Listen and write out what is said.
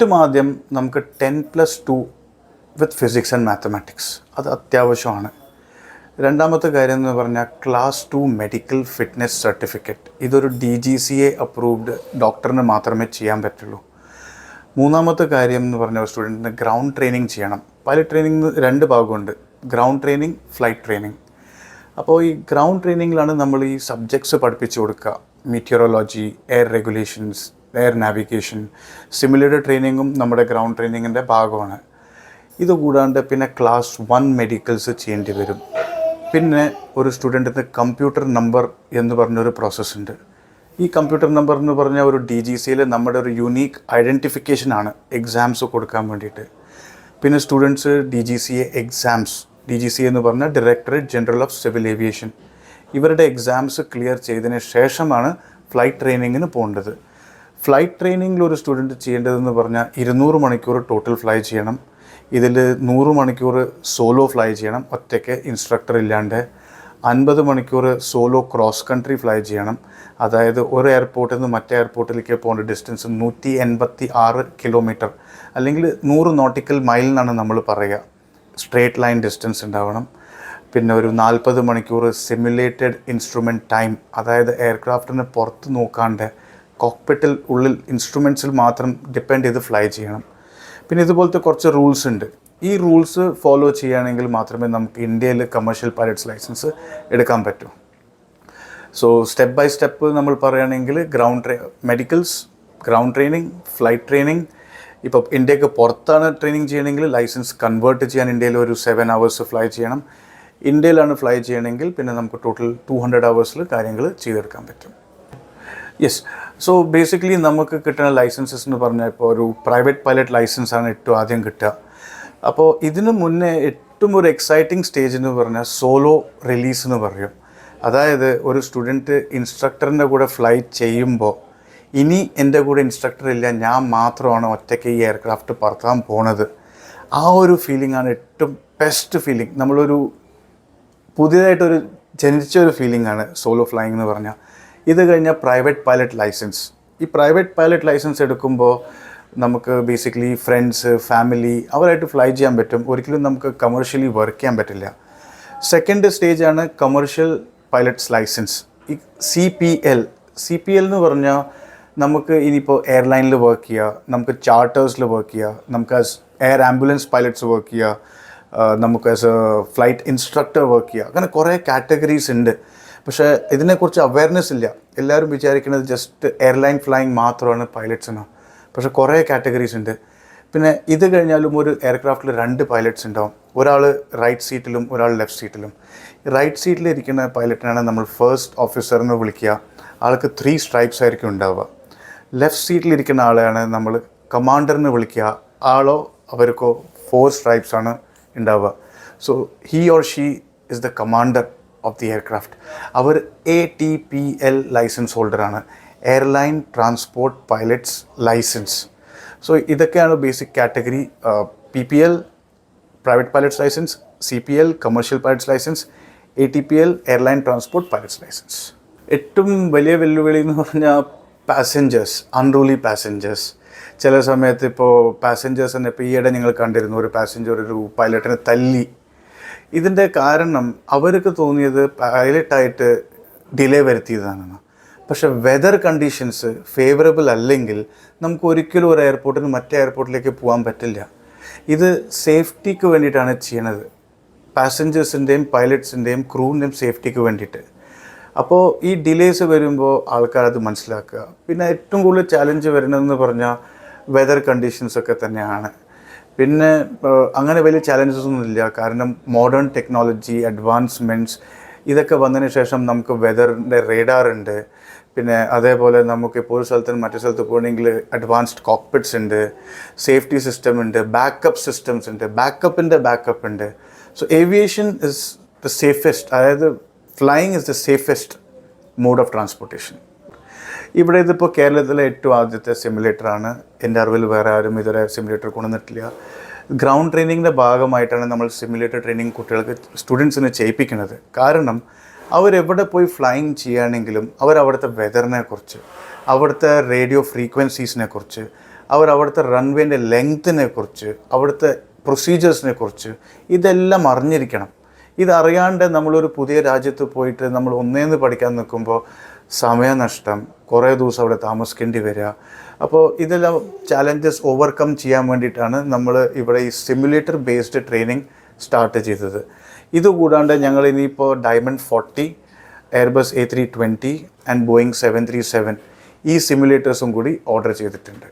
ഏറ്റവും ആദ്യം നമുക്ക് ten plus two with physics and mathematics അത് അത്യാവശ്യമാണ്. രണ്ടാമത്തെ കാര്യം എന്ന് പറഞ്ഞാൽ class two medical fitness certificate ഇതൊരു D G C A approved ഡോക്ടറിന് മാത്രമേ ചെയ്യാൻ പറ്റുള്ളൂ. മൂന്നാമത്തെ കാര്യം എന്ന് പറഞ്ഞാൽ സ്റ്റുഡന്റിന് ഗ്രൗണ്ട് ട്രെയിനിങ് ചെയ്യണം. പൈലറ്റ് ട്രെയിനിങ് രണ്ട് ഭാഗമുണ്ട്. ഗ്രൗണ്ട് ട്രെയിനിങ് ഫ്ലൈറ്റ് ട്രെയിനിങ് അപ്പോൾ ഈ ഗ്രൗണ്ട് ട്രെയിനിങ്ങിലാണ് നമ്മൾ ഈ സബ്ജക്ട്സ് പഠിപ്പിച്ചു കൊടുക്കുക. Meteorology air regulations air navigation. Simulator ട്രെയിനിങ്ങും നമ്മുടെ ഗ്രൗണ്ട് ട്രെയിനിങ്ങിന്റെ ഭാഗമാണ്. ഇത് കൂടാണ്ട് പിന്നെ ക്ലാസ് വൺ മെഡിക്കൽസ് ചെയ്യേണ്ടി വരും. പിന്നെ ഒരു സ്റ്റുഡന്റിന് കമ്പ്യൂട്ടർ നമ്പർ എന്ന് പറഞ്ഞൊരു പ്രോസസ്സ് ഉണ്ട്. ഈ കമ്പ്യൂട്ടർ നമ്പർ എന്ന് പറഞ്ഞാൽ ഒരു ഡി ജി സിയിൽ നമ്മുടെ ഒരു യുണീക്ക് ഐഡന്റിഫിക്കേഷൻ ആണ് എക്സാംസ് കൊടുക്കാൻ വേണ്ടിയിട്ട്. പിന്നെ students D G C A exams D G C എന്ന് പറഞ്ഞാൽ directorate general of civil aviation ഇവരുടെ എക്സാംസ് ക്ലിയർ ചെയ്തതിന് ശേഷമാണ് ഫ്ലൈറ്റ് ട്രെയിനിങ്ങിന് പോകേണ്ടത്. ഫ്ലൈറ്റ് ട്രെയിനിങ്ങിൽ ഒരു സ്റ്റുഡന്റ് ചെയ്യേണ്ടതെന്ന് പറഞ്ഞാൽ ഇരുന്നൂറ് മണിക്കൂർ ടോട്ടൽ ഫ്ലൈ ചെയ്യണം. ഇതിൽ നൂറ് മണിക്കൂർ സോലോ ഫ്ലൈ ചെയ്യണം. ഒറ്റയ്ക്ക് ഇൻസ്ട്രക്ടർ ഇല്ലാണ്ട് അൻപത് മണിക്കൂർ സോലോ ക്രോസ് കൺട്രി ഫ്ലൈ ചെയ്യണം. അതായത് ഒരു എയർപോർട്ടിൽ നിന്ന് മറ്റേ എയർപോർട്ടിലേക്ക് പോകേണ്ട ഡിസ്റ്റൻസ് നൂറ്റി എൺപത്തി ആറ് കിലോമീറ്റർ അല്ലെങ്കിൽ നൂറ് നോട്ടിക്കൽ മൈൽ എന്നാണ് നമ്മൾ പറയുക. സ്ട്രേറ്റ് ലൈൻ ഡിസ്റ്റൻസ് ഉണ്ടാവണം. പിന്നെ ഒരു നാൽപ്പത് മണിക്കൂർ സിമുലേറ്റഡ് ഇൻസ്ട്രുമെന്റ് ടൈം അതായത് എയർക്രാഫ്റ്റിന് പുറത്ത് നോക്കാണ്ട് കോക്പിറ്റിൽ ഉള്ളിൽ ഇൻസ്ട്രുമെൻസിൽ മാത്രം ഡിപ്പെൻഡ് ചെയ്ത് ഫ്ലൈ ചെയ്യണം. പിന്നെ ഇതുപോലത്തെ കുറച്ച് റൂൾസ് ഉണ്ട്. ഈ റൂൾസ് ഫോളോ ചെയ്യുകയാണെങ്കിൽ മാത്രമേ നമുക്ക് ഇന്ത്യയിൽ കമേഴ്ഷ്യൽ പൈലറ്റ്സ് ലൈസൻസ് എടുക്കാൻ പറ്റൂ. സോ സ്റ്റെപ്പ് ബൈ സ്റ്റെപ്പ് നമ്മൾ പറയുകയാണെങ്കിൽ ground ട്രെ medicals ground training flight training ഇപ്പോൾ ഇന്ത്യയ്ക്ക് പുറത്താണ് ട്രെയിനിങ് ചെയ്യണമെങ്കിൽ ലൈസൻസ് കൺവേർട്ട് ചെയ്യാൻ ഇന്ത്യയിൽ ഒരു സെവൻ അവേഴ്സ് ഫ്ലൈ ചെയ്യണം. ഇന്ത്യയിലാണ് ഫ്ലൈ ചെയ്യണമെങ്കിൽ പിന്നെ നമുക്ക് ടോട്ടൽ ടു ഹൺഡ്രഡ് അവേഴ്സിൽ കാര്യങ്ങൾ ചെയ്തെടുക്കാൻ പറ്റും. യെസ് സോ ബേസിക്കലി നമുക്ക് കിട്ടുന്ന ലൈസൻസസ് എന്ന് പറഞ്ഞാൽ ഇപ്പോൾ ഒരു പ്രൈവറ്റ് പൈലറ്റ് ലൈസൻസ് ആണ് ഏറ്റവും ആദ്യം കിട്ടുക. അപ്പോൾ ഇതിന് മുന്നേ ഏറ്റവും ഒരു എക്സൈറ്റിംഗ് സ്റ്റേജ് എന്ന് പറഞ്ഞാൽ സോലോ റിലീസ് എന്ന് പറയും. അതായത് ഒരു സ്റ്റുഡന്റ് ഇൻസ്ട്രക്ടറിന്റെ കൂടെ ഫ്ലൈറ്റ് ചെയ്യുമ്പോൾ ഇനി എന്റെ കൂടെ ഇൻസ്ട്രക്ടർ ഇല്ല ഞാൻ മാത്രമാണ് ഒറ്റയ്ക്ക് ഈ എയർക്രാഫ്റ്റ് പറത്താൻ പോണത്. ആ ഒരു ഫീലിംഗ് ആണ് ഏറ്റവും ബെസ്റ്റ് ഫീലിംഗ് നമ്മളൊരു പുതിയതായിട്ടൊരു ജനിച്ച ഒരു ഫീലിംഗ് ആണ് സോലോ ഫ്ലൈയിങ് എന്ന് പറഞ്ഞാൽ ഇത് കഴിഞ്ഞാൽ പ്രൈവറ്റ് പൈലറ്റ് ലൈസൻസ് ഈ പ്രൈവറ്റ് പൈലറ്റ് ലൈസൻസ് എടുക്കുമ്പോൾ നമുക്ക് ബേസിക്കലി ഫ്രണ്ട്സ് ഫാമിലി അവരായിട്ട് ഫ്ലൈ ചെയ്യാൻ പറ്റും. ഒരിക്കലും നമുക്ക് കമേഴ്ഷ്യലി വർക്ക് ചെയ്യാൻ പറ്റില്ല. സെക്കൻഡ് സ്റ്റേജാണ് കമേഴ്ഷ്യൽ പൈലറ്റ്സ് ലൈസൻസ് ഈ C P L C P L എന്ന് പറഞ്ഞാൽ നമുക്ക് ഇനിയിപ്പോൾ എയർലൈനിൽ വർക്ക് ചെയ്യുക നമുക്ക് ചാർട്ടേഴ്സിൽ വർക്ക് ചെയ്യുക നമുക്ക് as air ambulance pilots work ചെയ്യുക നമുക്ക് as a flight instructor work ചെയ്യുക അങ്ങനെ കുറേ കാറ്റഗറീസ് ഉണ്ട്. പക്ഷേ ഇതിനെക്കുറിച്ച് അവയർനെസ് ഇല്ല. എല്ലാവരും വിചാരിക്കുന്നത് ജസ്റ്റ് എയർലൈൻ ഫ്ലൈയിങ് മാത്രമാണ് പൈലറ്റ്സിന് പക്ഷേ കുറേ കാറ്റഗറീസ് ഉണ്ട്. പിന്നെ ഇത് കഴിഞ്ഞാലും ഒരു എയർക്രാഫ്റ്റിൽ രണ്ട് പൈലറ്റ്സ് ഉണ്ടാവും. ഒരാൾ റൈറ്റ് സീറ്റിലും ഒരാൾ ലെഫ്റ്റ് സീറ്റിലും റൈറ്റ് സീറ്റിലിരിക്കുന്ന പൈലറ്റിനാണ് നമ്മൾ ഫസ്റ്റ് ഓഫീസർ എന്ന് വിളിക്കുക. ആൾക്ക് ത്രീ സ്ട്രൈപ്സ് ആയിരിക്കും ഉണ്ടാവുക. ലെഫ്റ്റ് സീറ്റിലിരിക്കുന്ന ആളെയാണ് നമ്മൾ കമാൻഡറിന് വിളിക്കുക. ആളോ അവർക്കോ ഫോർ സ്ട്രൈപ്സ് ആണ് ഉണ്ടാവുക. So he or she is the commander of the aircraft our A T P L licence ഹോൾഡറാണ് airline transport pilots licence so ഇതൊക്കെയാണ് basic category P P L private pilots licence C P L commercial pilots licence A T P L airline transport pilots licence ഏറ്റവും വലിയ വെല്ലുവിളി എന്ന് പറഞ്ഞാൽ passengers അൺറൂലി passengers ചില സമയത്ത് ഇപ്പോൾ passengers തന്നെ ഇപ്പോൾ ഈയിടെ ഞങ്ങൾ കണ്ടിരുന്നു ഒരു പാസഞ്ചർ ഒരു പൈലറ്റിനെ തല്ലി. ഇതിന്റെ കാരണം അവർക്ക് തോന്നിയത് പൈലറ്റായിട്ട് ഡിലേ വരുത്തിയതാണെന്ന് പക്ഷെ വെതർ കണ്ടീഷൻസ് ഫേവറബിൾ അല്ലെങ്കിൽ നമുക്ക് ഒരിക്കലും ഒരു എയർപോർട്ടിൽ നിന്ന് മറ്റേ എയർപോർട്ടിലേക്ക് പോകാൻ പറ്റില്ല. ഇത് സേഫ്റ്റിക്ക് വേണ്ടിയിട്ടാണ് ചെയ്യണത്. പാസഞ്ചേഴ്സിന്റെയും പൈലറ്റ്സിന്റെയും ക്രൂവിന്റെയും സേഫ്റ്റിക്ക് വേണ്ടിയിട്ട്. അപ്പോൾ ഈ ഡിലേസ് വരുമ്പോൾ ആൾക്കാർ അത് മനസ്സിലാക്കുക. പിന്നെ ഏറ്റവും കൂടുതൽ ചാലഞ്ച് വരുന്നതെന്ന് പറഞ്ഞാൽ വെതർ കണ്ടീഷൻസ് ഒക്കെ തന്നെയാണ്. പിന്നെ അങ്ങനെ വലിയ ചാലഞ്ചസ് ഒന്നും ഇല്ല. കാരണം മോഡേൺ ടെക്നോളജി അഡ്വാൻസ്മെന്റ്സ് ഇതൊക്കെ വന്നതിന് ശേഷം നമുക്ക് വെതറിന്റെ റേഡാർ ഉണ്ട്. പിന്നെ അതേപോലെ നമുക്ക് ഇപ്പോൾ ഒരു സ്ഥലത്ത് മറ്റു സ്ഥലത്ത് പോകണമെങ്കിൽ അഡ്വാൻസ്ഡ് കോക്പിറ്റ്സ് ഉണ്ട്. സേഫ്റ്റി സിസ്റ്റം ഉണ്ട്. ബാക്കപ്പ് സിസ്റ്റംസ് ഉണ്ട്. ബാക്കപ്പിന്റെ ബാക്കപ്പ് ഉണ്ട്. So aviation is the safest അതായത് flying is the safest mode of transportation ഇവിടെ ഇതിപ്പോൾ കേരളത്തിലെ ഏറ്റവും ആദ്യത്തെ സിമുലേറ്ററാണ് എന്റെ അറിവിൽ വേറെ ആരും ഇതുവരെ സിമുലേറ്റർ കൊണ്ടുവന്നിട്ടില്ല. ഗ്രൗണ്ട് ട്രെയിനിങ്ങിന്റെ ഭാഗമായിട്ടാണ് നമ്മൾ സിമുലേറ്റർ ട്രെയിനിങ് കുട്ടികൾക്ക് സ്റ്റുഡൻസിന് ചെയ്യിപ്പിക്കുന്നത്. കാരണം അവരെവിടെ പോയി ഫ്ലൈയിങ് ചെയ്യുകയാണെങ്കിലും അവർ അവിടുത്തെ വെതറിനെക്കുറിച്ച് അവിടുത്തെ റേഡിയോ ഫ്രീക്വൻസീസിനെ കുറിച്ച് അവർ അവിടുത്തെ റൺവേന്റെ ലെങ്ത്തിനെ കുറിച്ച് അവിടുത്തെ പ്രൊസീജിയേഴ്സിനെ കുറിച്ച് ഇതെല്ലാം അറിഞ്ഞിരിക്കണം. ഇതറിയാണ്ട് നമ്മളൊരു പുതിയ രാജ്യത്ത് പോയിട്ട് നമ്മൾ ഒന്നേന്ന് പഠിക്കാൻ നിൽക്കുമ്പോൾ സമയനഷ്ടം കുറേ ദിവസം അവിടെ താമസിക്കേണ്ടി വരിക. അപ്പോൾ ഇതെല്ലാം ചാലഞ്ചസ് ഓവർകം ചെയ്യാൻ വേണ്ടിയിട്ടാണ് നമ്മൾ ഇവിടെ ഈ സിമുലേറ്റർ ബേസ്ഡ് ട്രെയിനിങ് സ്റ്റാർട്ട് ചെയ്തത്. ഇതുകൂടാണ്ട് ഞങ്ങൾ ഇനിയിപ്പോൾ diamond forty Airbus A three twenty and Boeing seven three seven ഈ സിമുലേറ്റേഴ്സും കൂടി ഓർഡർ ചെയ്തിട്ടുണ്ട്.